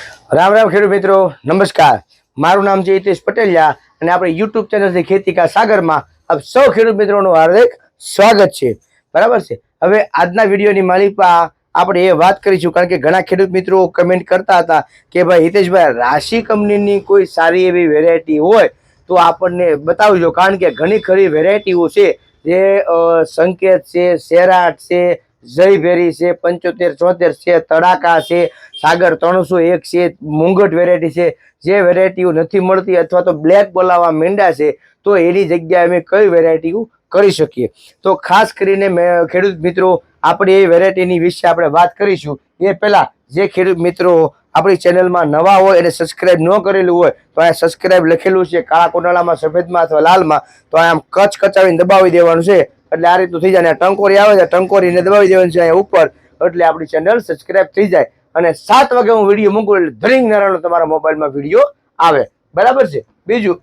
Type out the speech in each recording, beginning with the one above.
રામ રામ ખેડૂત મિત્રો, નમસ્કાર. મારું નામ છે હિતેશ પટેલિયા અને આપણે યુટ્યુબ ચેનલથી ખેતી કા સાગરમાં આપ સૌ ખેડૂત મિત્રોનું હાર્દિક સ્વાગત છે. બરાબર છે? હવે આજના વિડીયોની માલિકમાં આપણે એ વાત કરીશું, કારણ કે ઘણા ખેડૂત મિત્રો કમેન્ટ કરતા હતા કે ભાઈ, હિતેશભાઈ, રાશિ કંપનીની કોઈ સારી એવી વેરાયટી હોય તો આપણને બતાવજો, કારણ કે ઘણી ખરી વેરાયટીઓ છે. જે સંકેત છે સેરાટ છે જયભેરી છે, પંચોતેર, ચોતેર છે, તડાકા છે, સાગર ત્રણસો એક છે, મુંગટ વેરાયટી છે. જે વેરાયટીઓ નથી મળતી અથવા તો બ્લેક બોલાવા મીંડા છે, તો એની જગ્યાએ અમે કઈ વેરાયટીઓ કરી શકીએ. તો ખાસ કરીને ખેડૂત મિત્રો, આપણે એ વેરાયટીની વિશે આપણે વાત કરીશું. એ પહેલાં જે ખેડૂત મિત્રો આપણી ચેનલમાં નવા હોય અને સબસ્ક્રાઇબ ન કરેલું હોય, તો અહીંયા સબસ્ક્રાઇબ લખેલું છે, કાળા કોટલામાં સફેદમાં અથવા લાલમાં, તો આમ કચ કચાવીને દબાવી દેવાનું છે. એટલે આ રીતનું થઈ જાય ટંકોરી આવે છે, ટંકોરીને દબાવી દેવાનું છે અહીંયા ઉપર. એટલે આપણી ચેનલ સબસ્ક્રાઇબ થઈ જાય. અને સાત વાગે હું વીડિયો મૂકું એટલે ધરિંગ નારાયણ તમારા મોબાઈલમાં વીડિયો આવે. બરાબર છે? બીજું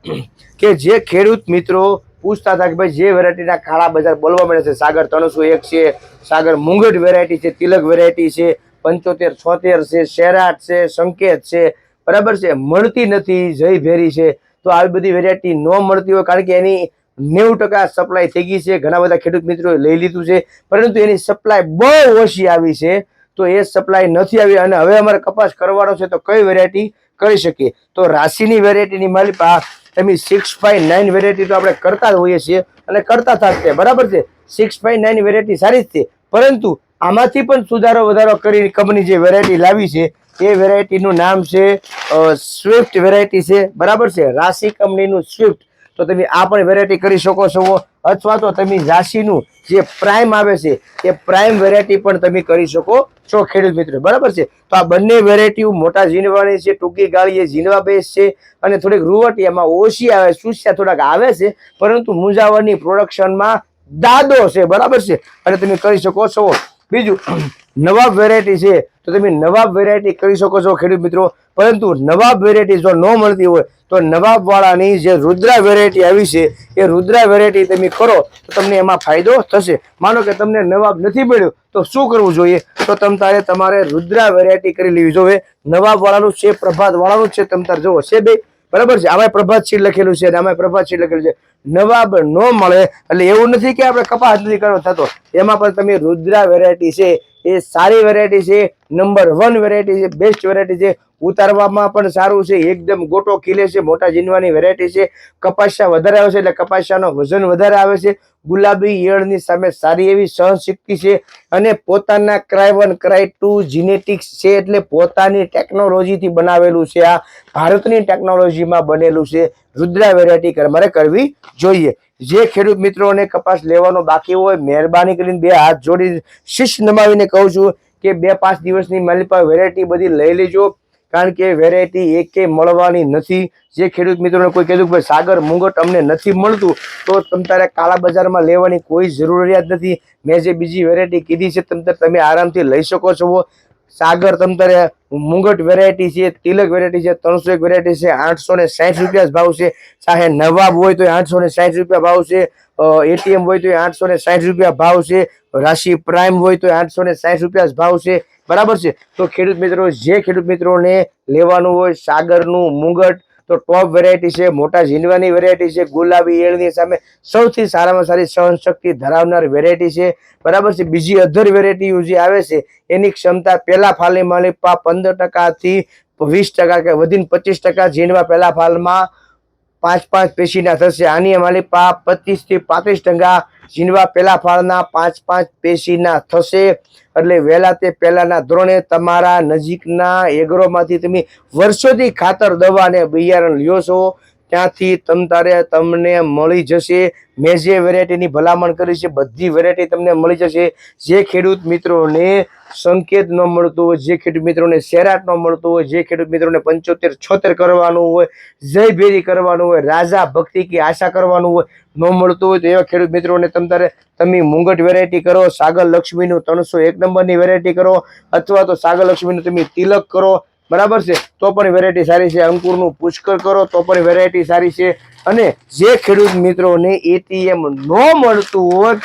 કે જે ખેડૂત મિત્રો પૂછતા હતા કે ભાઈ જે વેરાયટીના કાળા બજાર બોલવા મળે છે, સાગર ત્રણસો એક છે, સાગર મુંગટ વેરાયટી છે, તિલક વેરાયટી છે, પંચોતેર, છોતેર છે, શેરાટ છે, સંકેત છે. બરાબર છે? મળતી નથી, જય ભેરી છે. તો આવી બધી વેરાયટી ન મળતી હોય કારણ કે એની નેવું ટકા સપ્લાય થઈ ગઈ છે. ઘણા બધા ખેડૂત મિત્રોએ લઈ લીધું છે. પરંતુ એની સપ્લાય બહુ ઓછી આવી છે. તો એ સપ્લાય નથી આવી અને હવે અમારે કપાસ કરવાનો છે તો કઈ વેરાયટી કરી શકીએ? તો રાશિની વેરાયટીની મારી પાસે એમની સિક્સ ફાઈવ નાઇન વેરાયટી તો આપણે કરતા જ હોઈએ છીએ અને કરતા થશે બરાબર છે? સિક્સ ફાઈવ નાઇન વેરાયટી સારી જ છે. પરંતુ આમાંથી પણ સુધારો વધારો કરી કંપની જે વેરાયટી લાવી છે, એ વેરાયટીનું નામ છે સ્વિફ્ટ વેરાયટી છે. બરાબર છે? રાશિ કંપનીનું સ્વિફ્ટ તો તમે આ પણ વેરાયટી કરી શકો છો. અથવા તો તમે ઝાંસીનું જે પ્રાઇમ આવે છે, એ પ્રાઇમ વેરાયટી પણ તમે કરી શકો છો ખેડૂત મિત્રો. બરાબર છે? તો આ બંને વેરાયટીઓ મોટા ઝીણવાની છે, ટૂંકી ગાળીએ ઝીણવા બેસ છે અને થોડીક રૂવટી એમાં ઓછી આવે, સુસ્યા થોડાક આવે છે, પરંતુ મુંજાવરની પ્રોડક્શનમાં દાદો છે. બરાબર છે? અને તમે કરી શકો છો બીજું, નવાબ વેરાયટી છે, તો તમે નવાબ વેરાયટી કરી શકો છો ખેડૂત મિત્રો. પરંતુ નવાબ વેરાયટી જો ન મળતી હોય, તો નવાબ વાળાની જે રુદ્રા વેરાયટી આવી છે, એ રુદ્રા વેરાયટી તમે કરો, તો તમને એમાં ફાયદો થશે. માનો કે તમને નવાબ નથી મળ્યો, તો શું કરવું જોઈએ? તો તમ તારે તમારે રુદ્રા વેરાયટી કરી લેવી. જોઈએ નવાબ વાળાનું છે પ્રભાત વાળાનું છે, તમ તારે જોવો છે બે. બરાબર છે? આમાં પ્રભાત શીટ લખેલું છે અને આમાં પ્રભાત શીટ લખેલું છે. નવાબ ન મળે એટલે એવું નથી કે આપણે કપાસ નથી કરવો થતો. એમાં પણ તમે રુદ્રા વેરાયટી છે, એ સારી વેરાયટી છે નંબર વન વેરાયટી છે બેસ્ટ વેરાયટી છે. ઉતારવામાં પણ સારું છે, એકદમ ગોટો ખીલે છે, મોટા જીનવાની વેરાયટી છે. કપાસિયા વધારે આવે છે એટલે કપાસાનો વજન વધારે આવે છે. ગુલાબી ઈયળની સામે સારી એવી સહનશક્તિ છે અને પોતાના cry one, cry two genetics છે એટલે પોતાની ટેકનોલોજીથી બનાવેલું છે. આ ભારતની ટેકનોલોજીમાં બનેલું છે. રુદ્રા વેરાયટી મારે કરવી જોઈએ. જે ખેડૂત મિત્રોને કપાસ લેવાનો બાકી હોય, મહેરબાની કરીને બે હાથ જોડી શીશ નમાવીને કહું છું કે બે પાંચ દિવસની મારી પાસે વેરાયટી બધી લઈ લેજો. કારણ કે વેરાયટી એકે મળવાની નથી. જે ખેડૂત મિત્રોને કોઈ કીધું કે સાગર મુંગટ અમને નથી મળતું, તો તમ તારે કાળા બજારમાં લેવાની કોઈ જરૂરિયાત નથી. મેં જે બીજી વેરાયટી કીધી છે, તમ તમે આરામથી લઈ શકો છો. સાગર તમ તારે મુંગટ વેરાયટી છે, તિલક વેરાયટી છે ત્રણસો એક વેરાયટી છે, આઠસો ને સાઠ રૂપિયા ભાવ છે. ચાહે નવાબ હોય તો આઠસો ને સાઠ રૂપિયા ભાવ છે. એટીએમ હોય તો આઠસો ને સાઠ રૂપિયા ભાવ છે. રાશિ પ્રાઇમ હોય તો આઠસો ને સાઠ રૂપિયા ભાવ છે. બરાબર છે? તો ખેડૂત મિત્રો, જે ખેડૂત મિત્રોને લેવાનું હોય સાગરનું મુંગટ તો ટોપ વેરાયટી છે, મોટા ઝીંડવાની વેરાયટી છે, ગુલાબી, એળની સામે સૌથી સારામાં સારી સહનશક્તિ ધરાવનાર વેરાયટી છે. બરાબર છે, બીજી અધર વેરાયટી જે આવે છે, એની ક્ષમતા પહેલા માલિક પા પંદર ટકાથી વીસ ટકા કે વધીને પચીસ ટકા ઝીંડવા પહેલા ફાલમાં પાંચ પાંચ પેશીના થશે. આની અમારી પા પચીસથી પાંત્રીસ ટકા ઝીંડવા પેલા ફાળના પાંચ પાંચ પેશીના થશે. એટલે વહેલા તે પહેલાના ધોરણે તમારા નજીકના એગ્રોમાંથી તમે વર્ષોથી ખાતર દવા અને બિયારણ લ્યો છો. ત્યાંથી તમ તારે તમને મળી જશે. મેં જે વેરાયટીની ભલામણ કરી છે, બધી વેરાયટી તમને મળી જશે. જે ખેડૂત મિત્રોને સંકેત ન મળતો હોય, જે ખેડૂત મિત્રોને શેરાટ ન મળતો હોય, જે ખેડૂત મિત્રોને પંચોતેર, છોતેર કરવાનું હોય જય ભેરી કરવાનું હોય, રાજા ભક્તિ કે આશા કરવાનું હોય, ન મળતું હોય તો એવા ખેડૂત મિત્રોને તમ તારે, તમે મુંગટ વેરાયટી કરો, સાગર લક્ષ્મીનું ત્રણસો એક નંબરની વેરાયટી કરો, અથવા તો સાગર લક્ષ્મીનું તમે તિલક કરો બરાબર છે? તો પણ વેરાયટી સારી છે. અંકુરનું પુષ્કર કરો, તો પણ વેરાયટી સારી છે. અને જે ખેડૂત મિત્રોને એટીએમ ન મળતું હોય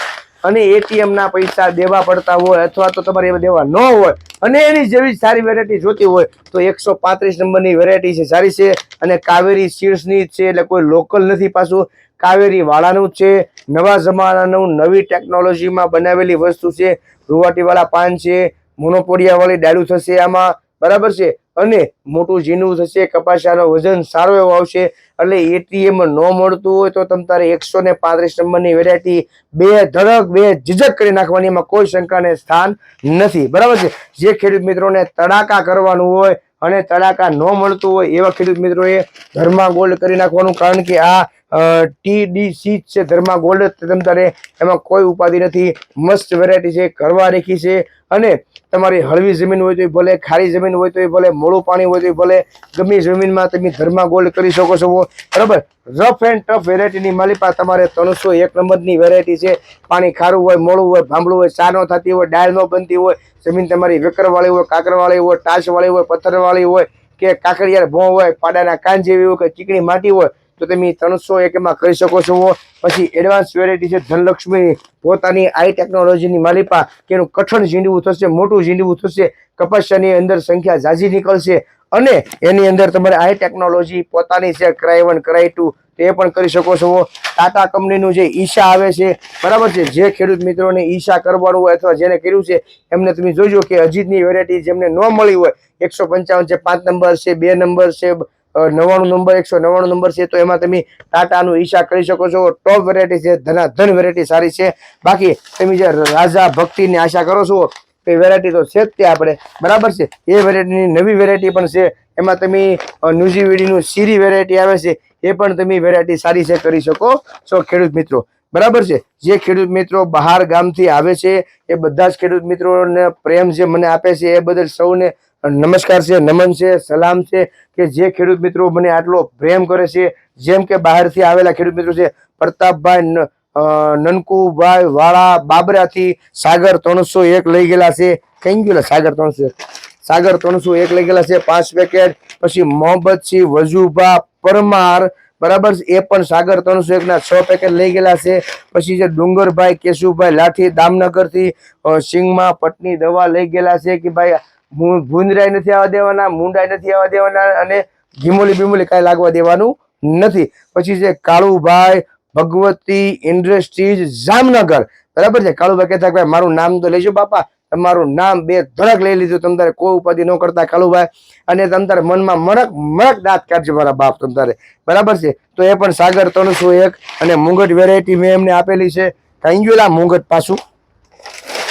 અને એટીએમના પૈસા દેવા પડતા હોય અથવા તો તમારે એમાં દેવા ન હોય અને એની જેવી સારી વેરાયટી જોતી હોય, તો એકસો પાંત્રીસ નંબરની વેરાયટી છે, સારી છે. અને કાવેરી સીડ્સની છે, એટલે કોઈ લોકલ નથી પાછું. કાવેરી વાળાનું છે, નવા જમાનાનું નવી ટેકનોલોજીમાં બનાવેલી વસ્તુ છે. રૂવાટીવાળા પાન છે, મોનોપોડિયાવાળી વાળી થશે આમાં. બરાબર છે? અને મોટું ઝીણું થશે, કપાસાનો વજન સારો એવો આવશે. એટલે એટીએમ ન મળતું હોય તો તમે તારે એકસો ને પાંત્રીસ નંબરની વેરાયટી બે ધડક, બે ઝીઝક કરી નાખવાની એમાં કોઈ શંકાને સ્થાન નથી. બરાબર છે? જે ખેડૂત મિત્રોને તડાકા કરવાનું હોય અને તડાકા ન મળતું હોય એવા ખેડૂત મિત્રોએ ઘરમાં ગોલ્ડ કરી નાખવાનું કારણ કે આ ટીડીસી છે, ધર્મા ગોલ્ડ તમ તારે એમાં કોઈ ઉપાધિ નથી. મસ્ત વેરાયટી છે ઘરવા રેખી છે. અને તમારી હળવી જમીન હોય તોય ભલે, ખારી જમીન હોય તોય ભલે, મોડું પાણી હોય તોય ભલે, ગમે જમીનમાં તમે ધર્મા ગોલ્ડ કરી શકો છો. બરાબર? રફ એન્ડ ટફ વેરાયટીની માલિપા તમારે ત્રણસો એક નંબરની વેરાયટી છે. પાણી ખારું હોય, મોડું હોય, ભાંભળું હોય, ચા ન થતી હોય, ડાળ ન બનતી હોય, જમીન તમારી વેકરવાળી હોય, કાંકરવાળી હોય, ટાચવાળી હોય, પથ્થરવાળી હોય, કે કાંકરિયાર ભોં હોય, પાડાના કાન જેવી હોય, કે ચીકણી માટી હોય તો તમે ત્રણસો એકમાં કરી શકો છો. પછી એડવાન્સ વેરાયટી છે. ધનલક્ષ્મી પોતાની આઈ ટેકનોલોજીની માલિપા કે એનું કઠણ ઝીંડવું થશે, મોટું ઝીંડવું થશે, કપાસિયાની અંદર સંખ્યા ઝાઝી નીકળશે અને એની અંદર તમારે આઈ ટેકનોલોજી પોતાની છે ક્રાય વન ક્રાય ટુ તે પણ કરી શકો છો. ટાટા કંપનીનું જે ઈશા આવે છે, બરાબર છે? જે ખેડૂત મિત્રોને ઈશા કરવાનું હોય અથવા જેને કર્યું છે, એમને તમે જોજો કે અજીતની વેરાયટી જેમને ન મળી હોય, એકસો પંચાવન છે, પાંચ નંબર છે, બે નંબર છે નવ્વાણું નંબર એકસો નવ્વાણું નંબર છે, તો એમાં તમે ટાટાનું ઈશા કરી શકો છો. ટોપ વેરાયટી છે ધના ધન વેરાયટી સારી છે. બાકી તમે જે રાજા ભક્તિની આશા કરો છો, એ વેરાયટી તો છે જ તે આપણે. બરાબર છે? એ વેરાયટીની નવી વેરાયટી પણ છે. એમાં તમે ન્યુઝીવીડીનું સીરી વેરાયટી આવે છે, એ પણ તમે વેરાયટી સારી છે કરી શકો છો ખેડૂત મિત્રો. બરાબર છે? જે ખેડૂત મિત્રો બહાર ગામથી આવે છે, એ બધા જ ખેડૂત મિત્રોને પ્રેમ જે મને આપે છે, એ બદલ સૌને નમસ્કાર છે, નમન છે, સલામ છે કે જે ખેડૂત મિત્રો મને આટલો પ્રેમ કરે છે, જેમ કે બહારથી આવેલા ખેડૂત મિત્રો છે, પ્રતાપભાઈ નનકુભાઈ વાળા બાબરાથી સાગર ત્રણસો એક લઈ ગયેલા છે. કઈ ગયેલા? સાગર ત્રણસો સાગર ત્રણસો એક લઈ ગયેલા છે, પાંચ પેકેટ પછી મોહમ્મદસિંહ વજુભા, પરમાર, બરાબર એ પણ સાગર ત્રણસો એક ના છ પેકેટ લઈ ગયેલા છે. પછી જે ડુંગરભાઈ કેશુભાઈ લાઠી દામનગરથી સિંગમાં પટની દવા લઈ ગયેલા છે કે ભાઈ ભૂંદરાય નથી આવવા દેવાના, મુંડાય નથી આવવા દેવાના અને ગીમોલી બીમોલી કાંઈ લાગવા દેવાનું નથી. પછી છે કાળુભાઈ ભગવતી ઇન્ડસ્ટ્રીઝ જામનગર. બરાબર છે? કાળુભાઈ કહેતા ભાઈ, મારું નામ તો લેજો બાપા. તમારું નામ બે ધડક લઈ લીધું. તમ તારે કોઈ ઉપાધિ ન કરતા કાળુભાઈ. અને તમ તારે મનમાં મરક મરક દાંત કાઢજો મારા બાપ તમ બરાબર છે? તો એ પણ સાગર ત્રણસો એક અને મુંગટ વેરાયટી મેં એમને આપેલી છે. કઈ લા મુંગટ પાછું.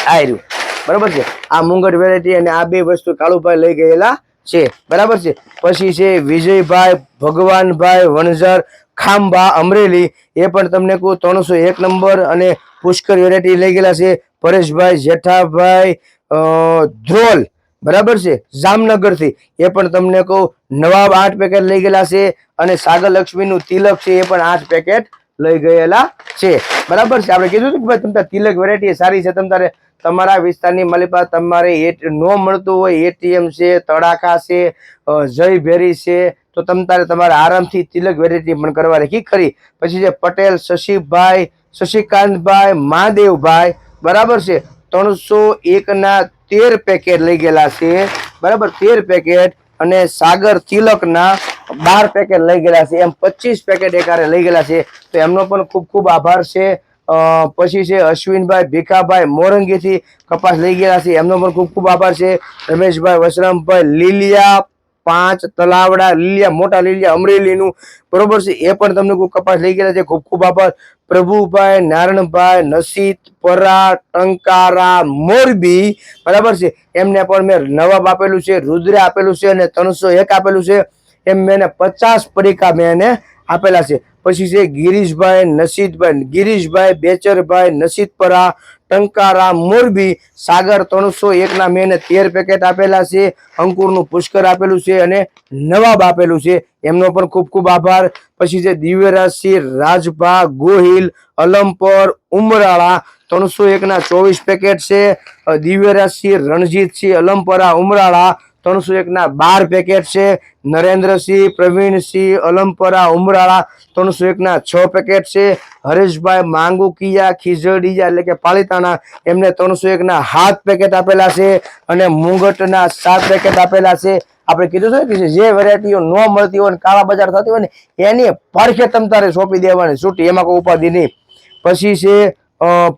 આવ્યું બરાબર છે? આ મુંગટ વેરાયટી અને આ બે વસ્તુ કાળુભાઈ લઈ ગયેલા છે. બરાબર છે? પછી છે વિજયભાઈ, ભગવાનભાઈ, વણઝર, ખાંભા, અમરેલી. એ પણ તમને કહું ત્રણસો એક નંબર અને પુષ્કર વેરાયટી લઈ ગયેલા છે. પરેશભાઈ, જેઠાભાઈ ધ્રોલ. બરાબર છે? જામનગરથી. એ પણ તમને કહું નવાબ આઠ પેકેટ લઈ ગયેલા છે અને સાગર લક્ષ્મીનું તિલક છે એ પણ આઠ પેકેટ લઈ ગયેલા છે. બરાબર છે? આપણે કીધું હતું કે ભાઈ તમતા તિલક વેરાયટી સારી છે. તમ તારે તમારા વિસ્તારની માલિકા તમારે એ ન મળતું હોય, એટીએમ છે તડાકા છે જય ભેરી છે, તો તમ તારે તમારે આરામથી તિલક વેરાયટી પણ કરવા રાખી ખરી? પછી છે પટેલ શશીભાઈ શશિકાંતભાઈ, મહાદેવભાઈ, બરાબર છે? ત્રણસો એકના તેર પેકેટ લઈ ગયેલા છે. બરાબર? તેર પેકેટ અને સાગર તિલકના બાર પેકેટ લઈ ગયેલા છે. એમ પચીસ પેકેટ એકારે લઈ ગયેલા છે. તો એમનો પણ ખૂબ ખૂબ આભાર છે. પછી છે અશ્વિનભાઈ ભીખાભાઈ મોરંગીથી કપાસ લઈ ગયેલા છે. એમનો પણ ખૂબ ખૂબ આભાર છે. રમેશભાઈ વસરામભાઈ લીલિયા પાંચ, તલાવડા લીલિયા, મોટા લીલિયા, અમરેલીનું. બરોબર છે. એ પણ તમને ખૂબ કપાસ લઈ ગયેલા છે. ખૂબ ખૂબ આભાર. પ્રભુભાઈ, નારણભાઈ, નસીત, પરા, ટંકારા, મોરબી. બરાબર છે. એમને પણ મેં નવાબ આપેલું છે, રુદ્ર આપેલું છે અને ત્રણસો એક આપેલું છે. એમ મેં પચાસ પડીકા મેં એને આપેલા છે. પછી છે ગિરીશભાઈ નસીદભાઈ ગિરીશભાઈ બેચરભાઈ નસીદપરા, ટંકારા, મોરબી, સાગર ત્રણસો એકના મેં તેર પેકેટ આપેલા છે, અંકુરનું પુષ્કર આપેલું છે અને નવાબ આપેલું છે. એમનો પણ ખૂબ ખૂબ આભાર. પછી છે દિવ્યરાજસિંહ, રાજભા, ગોહિલ, અલમપર, ઉમરાળા ત્રણસો એકના ચોવીસ પેકેટ છે. દિવ્યરાજસિંહ, રણજીતસિંહ, અલમપરા, ઉમરાળા ત્રણસો એકના બાર પેકેટ છે. નરેન્દ્રસિંહ, પ્રવીણસિંહ, અલમપરા, ઉમરાળા ત્રણસો એકના છ પેકેટ છે. હરેશભાઈ માંગુકિયા, ખીજડીયા એટલે કે પાલિતાણા એમને ત્રણસો એકના સાત પેકેટ આપેલા છે અને મુંગટના સાત પેકેટ આપેલા છે. આપણે કીધું છે કે જે વેરાયટીઓ ન મળતી હોય ને કાળા બજાર થતી હોય ને, એની પરખે તમ તારે સોંપી દેવાની, છૂટી, એમાં કોઈ ઉપાધિ નહીં. પછી છે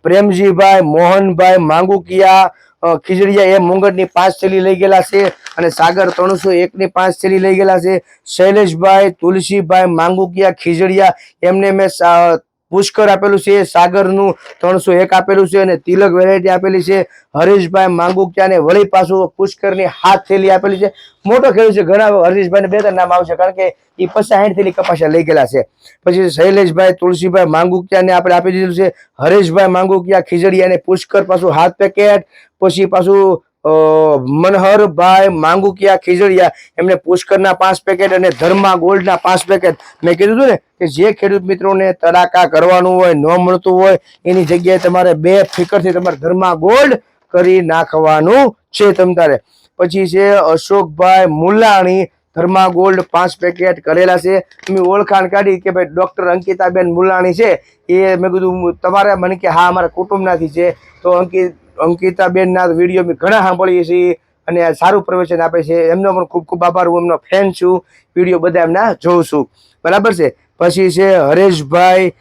પ્રેમજીભાઈ, મોહનભાઈ માંગુકિયા ખીજડીયા એ મુંગટની પાંચ થેલી લઈ ગયેલા છે અને સાગર ત્રણસો એકની પાંચ થેલી લઈ ગયેલા છે. શૈલેષભાઈ, તુલસીભાઈ, માંગુકિયા, ખીજડીયા, એમને મેં પુષ્કર આપેલું છે, સાગરનું ત્રણસો એક આપેલું છે અને તિલક વેરાયટી આપેલી છે. હરીશભાઈ માંગુકિયા ને વળી પાછું પુષ્કરની હાથ થેલી આપેલી છે. મોટો ખેડૂત છે, ઘણા હરીશભાઈને બે ત્રણ નામ આવશે, કારણ કે એ પચાસ સાઠ થેલી કપાસા લઈ ગયેલા છે. પછી શૈલેષભાઈ તુલસીભાઈ માંગુકિયાને આપણે આપી દીધું છે. હરેશભાઈ માંગુકિયા ખીજડીયા ને પુષ્કર પાછું હાથ પેકેટ પછી પાછું મનહરભાઈ માંગુકિયા ખીજડીયા. એમને પુષ્કરના પાંચ પેકેટ અને ધર્મા ગોલ્ડના પાંચ પેકેટ મેં કીધું હતું ને કે જે ખેડૂત મિત્રોને તડાકા કરવાનું હોય, ન મળતું હોય, એની જગ્યાએ તમારે બે ફિકરથી તમારે ધર્મા ગોલ્ડ કરી નાખવાનું છે તમ તારે. પછી છે અશોકભાઈ મુલાણી, ધર્મા ગોલ્ડ પાંચ પેકેટ કરેલા છે. મેં ઓળખાણ કાઢી કે ભાઈ ડૉક્ટર અંકિતાબેન મુલાણી છે. એ મેં કીધું તમારે મને કે હા, અમારા કુટુંબનાથી છે. તો અંકિત અંકિતાબેનના વીડિયો મેં ઘણા સાંભળીએ છીએ અને સારું પ્રવચન આપે છે. એમનો પણ ખૂબ ખૂબ આભાર. હું એમનો ફેન છું. વીડિયો બધા એમના જોઉં છું. બરાબર છે? પછી છે હરેશભાઈ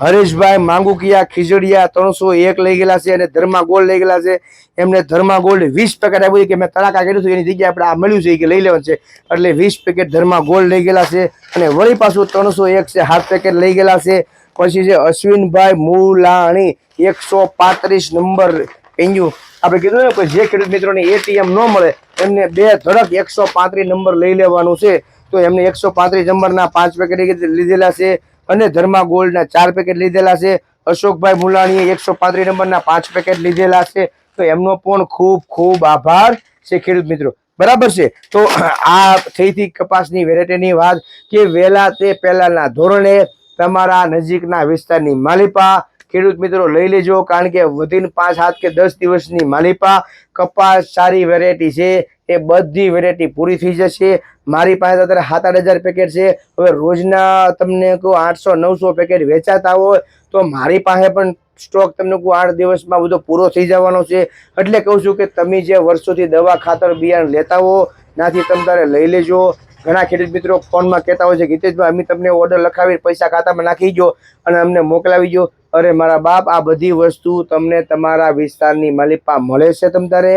હરેશભાઈ માંગુકિયા ખીજડીયા ત્રણસો એક લઈ ગયેલા છે અને ધર્મા ગોલ્ડ લઈ ગયેલા છે. એમને ધર્મા ગોલ્ડ વીસ પેકેટ આપ્યું કે મેં તડાકા કર્યું હતું. એની જગ્યાએ આપણે આ મળ્યું છે કે લઈ લેવાનું છે. એટલે વીસ પેકેટ ધર્મા ગોલ્ડ લઈ ગયેલા છે અને વળી પાછું ત્રણસો એક છે, હાફ પેકેટ લઈ ગયેલા છે. પછી છે અશ્વિનભાઈ મુલાણી, એકસો પાંત્રીસ નંબર એન્યુ આપણે કીધું ને જે ખેડૂત મિત્રોને એટીએમ ન મળે, એમને બે ધડક એકસો પાંત્રીસ નંબર લઈ લેવાનું છે. તો એમને એકસો પાંત્રીસ નંબરના પાંચ પેકેટ લીધેલા છે અને ધર્મા ગોલ્ડના ચાર પેકેટ લીધેલા છે. અશોકભાઈ મુલાણીએ એકસો પાંત્રીસ નંબરના પાંચ પેકેટ લીધેલા છે. તો એમનો પણ ખૂબ ખૂબ આભાર છે ખેડૂત મિત્રો. બરાબર છે? તો આ થઈ હતી કપાસની વેરાયટીની વાત કે વહેલા તે પહેલાના ધોરણે તમારા નજીકના વિસ્તારની માલિપા. ખેડૂત મિત્રો, લઈ લેજો, કારણ કે વધીને પાંચ, સાત કે દસ દિવસની માલિપા. કપાસ સારી વેરાયટી છે. એ બધી વેરાયટી પૂરી થઈ જશે. મારી પાસે અત્યારે સાત, આઠ હજાર પેકેટ છે. હવે રોજના તમને કહું આઠસો, નવસો પેકેટ વેચાતા હોય, તો મારી પાસે પણ સ્ટોક તમને કહું આઠ દિવસમાં બધો પૂરો થઈ જવાનો છે. એટલે કહું છું કે તમે જે વર્ષોથી દવા, ખાતર, બિયારણ લેતા હો નાથી તમે તારે લઈ લેજો. ઘણા ખેડૂત મિત્રો ફોનમાં કહેતા હોય છે કે હિતેશભાઈ અમે તમને ઓર્ડર લખાવી પૈસા ખાતામાં નાખી જો અને અમને મોકલાવી જો અરે, મારા બાપ, આ બધી વસ્તુ તમને તમારા વિસ્તારની માલિપા મળે છે તમ તારે.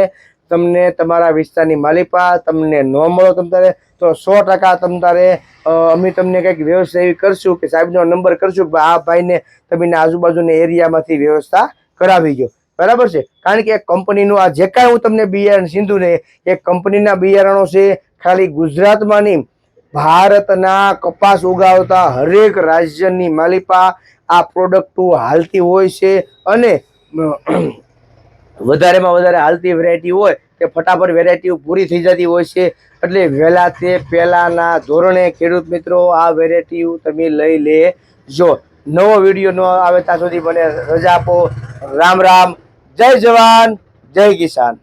તમને તમારા વિસ્તારની માલિપા તમને ન મળો તમ તારે. તો સો ટકા તમ તારે. અમે તમને કંઈક વ્યવસ્થા એવી કરશું કે સાહેબનો નંબર કરશું કે આ ભાઈને તમે આજુબાજુના એરિયામાંથી વ્યવસ્થા કરાવી ગયો બરાબર છે? કારણ કે કંપનીનું આ જે કાંઈ હું તમને બિયારણ સિંધુને ને એ કંપનીના બિયારણો છે ખાલી ગુજરાતમાં નહીં, ભારતના કપાસ ઉગાવતા હરેક રાજ્યની માલિપા આ પ્રોડક્ટો હાલતી હોય છે અને વધારેમાં વધારે હાલતી વેરાયટી હોય તે ફટાફટ વેરાયટીઓ પૂરી થઈ જતી હોય છે. એટલે વહેલા તે પહેલાંના ધોરણે ખેડૂત મિત્રો આ વેરાયટીઓ તમે લઈ લેજો નવો વીડિયો ન આવે ત્યાં સુધી મને રજા આપો. રામ રામ. જય જવાન. જય કિસાન.